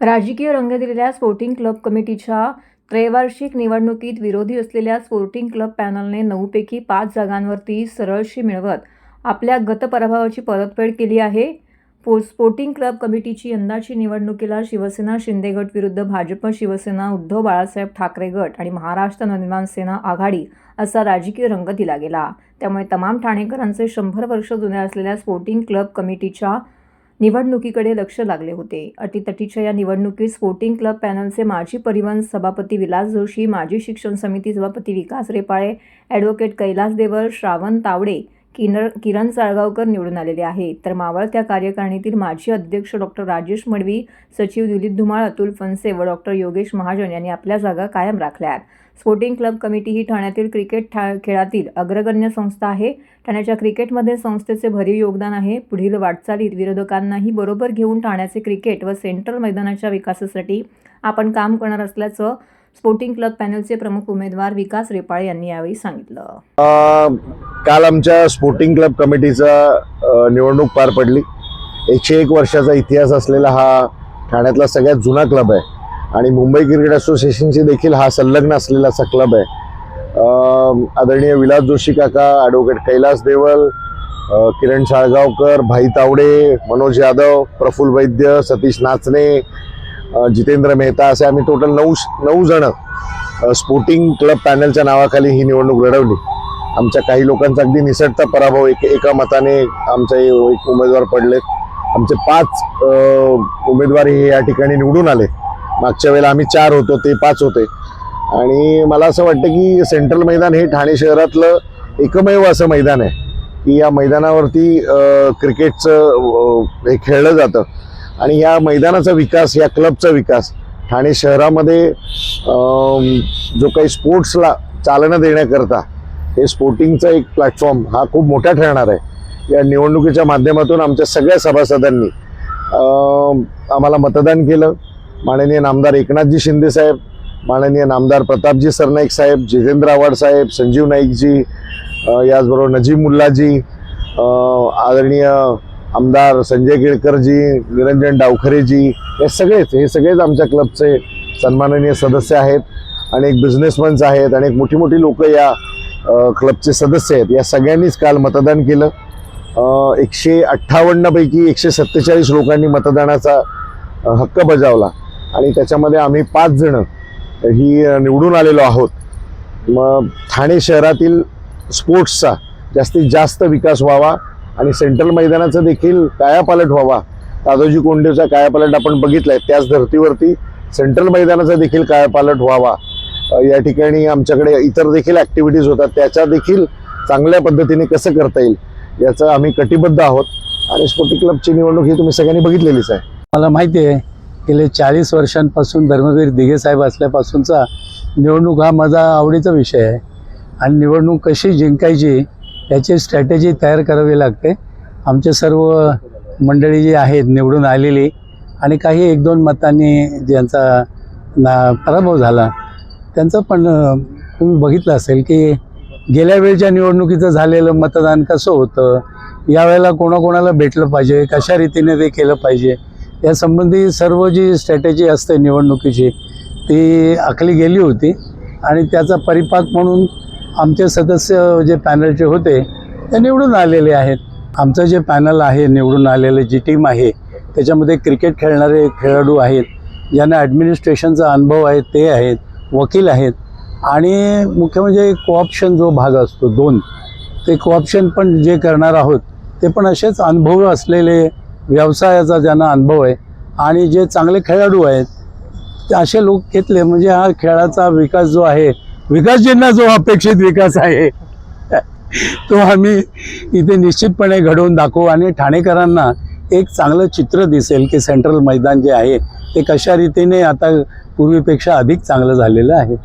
राजकीय रंग दिलेल्या स्पोर्टिंग क्लब कमिटीच्या त्रैवार्षिक निवडणुकीत विरोधी असलेल्या स्पोर्टिंग क्लब पॅनलने नऊपैकी पाच जागांवरती सरळशी मिळवत आपल्या गतपराभवाची परतफेड केली आहे. पो स्पोर्टिंग क्लब कमिटीची यंदाची निवडणुकीला शिवसेना शिंदे गट विरुद्ध भाजप शिवसेना उद्धव बाळासाहेब ठाकरे गट आणि महाराष्ट्र नवनिर्माण सेना आघाडी असा राजकीय रंग दिला गेला. त्यामुळे तमाम ठाणेकरांचे शंभर वर्ष जुन्या असलेल्या स्पोर्टिंग क्लब कमिटीच्या निवडणुकीकडे लक्ष लागले होते. अटीतटीच्या या निवडणुकीत स्पोर्टिंग क्लब पॅनलचे माजी परिवहन सभापती विलास जोशी माजी शिक्षण समिती सभापती विकास रेपाळे ॲडव्होकेट कैलास देवर श्रावण तावडे किनर किरण साळगावकर निवडून आलेले आहेत तर मावळत्या कार्यकारिणीतील माजी अध्यक्ष डॉक्टर राजेश मडवी सचिव दिलीप धुमाळ अतुल फनसे व डॉक्टर योगेश महाजन यांनी आपल्या जागा कायम राखल्यात. स्पोर्टिंग क्लब कमिटी ही ठाण्यातील क्रिकेट ठा खेळातील अग्रगण्य संस्था आहे. ठाण्याच्या क्रिकेटमध्ये संस्थेचे भरीव योगदान आहे. पुढील वाटचालीत विरोधकांनाही बरोबर घेऊन ठाण्याचे क्रिकेट व सेंट्रल मैदानाच्या विकासासाठी आपण काम करणार असल्याचं स्पोर्टिंग क्लब पॅनलचे प्रमुख उमेदवार विकास रेपाळे यांनी यावेळी सांगितलं. काल आमच्या स्पोर्टिंग क्लब कमिटीचा निवडणूक पार पडली. एकशे एक वर्षाचा इतिहास असलेला हा ठाण्यातला सगळ्यात जुना क्लब आहे. आणि मुंबई क्रिकेट असोसिएशनशी देखील हा संलग्न असलेला असा क्लब आहे. आदरणीय विलास जोशी काका ॲडव्होकेट कैलास देवल किरण साळगावकर भाई तावडे मनोज यादव प्रफुल वैद्य सतीश नाचणे जितेंद्र मेहता असे आम्ही टोटल नऊ नऊ जण स्पोर्टिंग क्लब पॅनलच्या नावाखाली ही निवडणूक लढवली. आमच्या काही लोकांचा अगदी निसटता पराभव एक एका मताने आमचे एक उमेदवार पडलेत. आमचे पाच उमेदवार हे या ठिकाणी निवडून आले. मागच्या वेळेला आम्ही चार होतो ते पाच होते. आणि मला असं वाटतं की सेंट्रल मैदान हे ठाणे शहरातलं एकमेव असं मैदान आहे. की या मैदानावरती क्रिकेटचं हे खेळलं जातं. आणि या मैदानाचा विकास या क्लबचा विकास ठाणे शहरामध्ये जो काही स्पोर्ट्सला चालना देण्याकरता हे स्पोर्टिंगचा एक प्लॅटफॉर्म हा खूप मोठा ठरणार आहे. या निवडणुकीच्या माध्यमातून आमच्या सगळ्या सभासदांनी आम्हाला मतदान केलं. माननीय नामदार एकनाथजी शिंदे साहेब माननीय नामदार प्रतापजी सरनाईक साहेब जितेंद्र आव्हाड साहेब संजीव नाईकजी याचबरोबर नजीब मुल्लाजी आदरणीय आमदार संजय केळकरजी निरंजन डावखरेजी हे सगळेच हे सगळेच आमच्या क्लबचे सन्माननीय सदस्य आहेत अनेक बिझनेसमन्स आहेत अनेक मोठी मोठी लोक या क्लबचे सदस्य आहेत. या सगळ्यांनीच काल मतदान केलं. एकशे अठ्ठावन्नपैकी एकशे सत्तेचाळीस लोकांनी मतदानाचा हक्क बजावला. आणि त्याच्यामध्ये आम्ही पाच जण ही निवडून आलेलो आहोत. मग ठाणे शहरातील स्पोर्ट्सचा जास्तीत जास्त विकास व्हावा आणि सेंट्रल मैदानाचं देखील कायापालट व्हावा. दादोजी कोंडेचा कायापालट आपण बघितलाय. त्याच धर्तीवरती सेंट्रल मैदानाचा देखील कायापालट व्हावा. या ठिकाणी आमच्याकडे इतर देखील ॲक्टिव्हिटीज होतात. त्याच्या देखील चांगल्या पद्धतीने कसं करता येईल याचं आम्ही कटिबद्ध आहोत. आणि स्पोर्टिंग क्लबची निवडणूक ही तुम्ही सगळ्यांनी बघितलेलीच आहे. मला माहिती आहे गेले चाळीस वर्षांपासून धर्मवीर दिघे साहेब असल्यापासूनचा निवडणूक हा माझा आवडीचा विषय आहे. आणि निवडणूक कशी जिंकायची याची स्ट्रॅटेजी तयार करावी लागते. आमचे सर्व मंडळी जी आहेत निवडून आलेली आणि काही एक दोन मतांनी ज्यांचा ना पराभव झाला त्यांचं पण तुम्ही बघितलं असेल की गेल्या वेळच्या निवडणुकीचं झालेलं मतदान कसं होतं? यावेळेला कोणाकोणाला भेटलं पाहिजे? कशा रीतीने ते केलं पाहिजे? यासंबंधी सर्व जी स्ट्रॅटेजी असते निवडणुकीची ती आखली गेली होती आणि त्याचा परिपाक म्हणून आमचे सदस्य जे पॅनलचे होते ते निवडून आलेले आहेत. आमचं जे पॅनल आहे निवडून आलेलं जी टीम आहे त्याच्यामध्ये क्रिकेट खेळणारे खेळाडू आहेत ज्यांना ॲडमिनिस्ट्रेशनचा अनुभव आहे ते आहेत वकील आहेत. आणि मुख्य म्हणजे कोऑप्शन जो भाग असतो दोन ते कोऑप्शन पण जे करणार आहोत ते पण असेच अनुभव असलेले व्यवसायाचा ज्यांना अनुभव आहे आणि जे चांगले खेळाडू आहेत ते असे लोक घेतले म्हणजे हा खेळाचा विकास जो आहे विकासजींना जो अपेक्षित विकास आहे तो आम्ही इथे निश्चितपणे घडवून दाखवू. आणि ठाणेकरांना एक चांगलं चित्र दिसेल की सेंट्रल मैदान जे आहे ते कशा रीतीने आता पूर्वीपेक्षा अधिक चांगलं झालेलं आहे.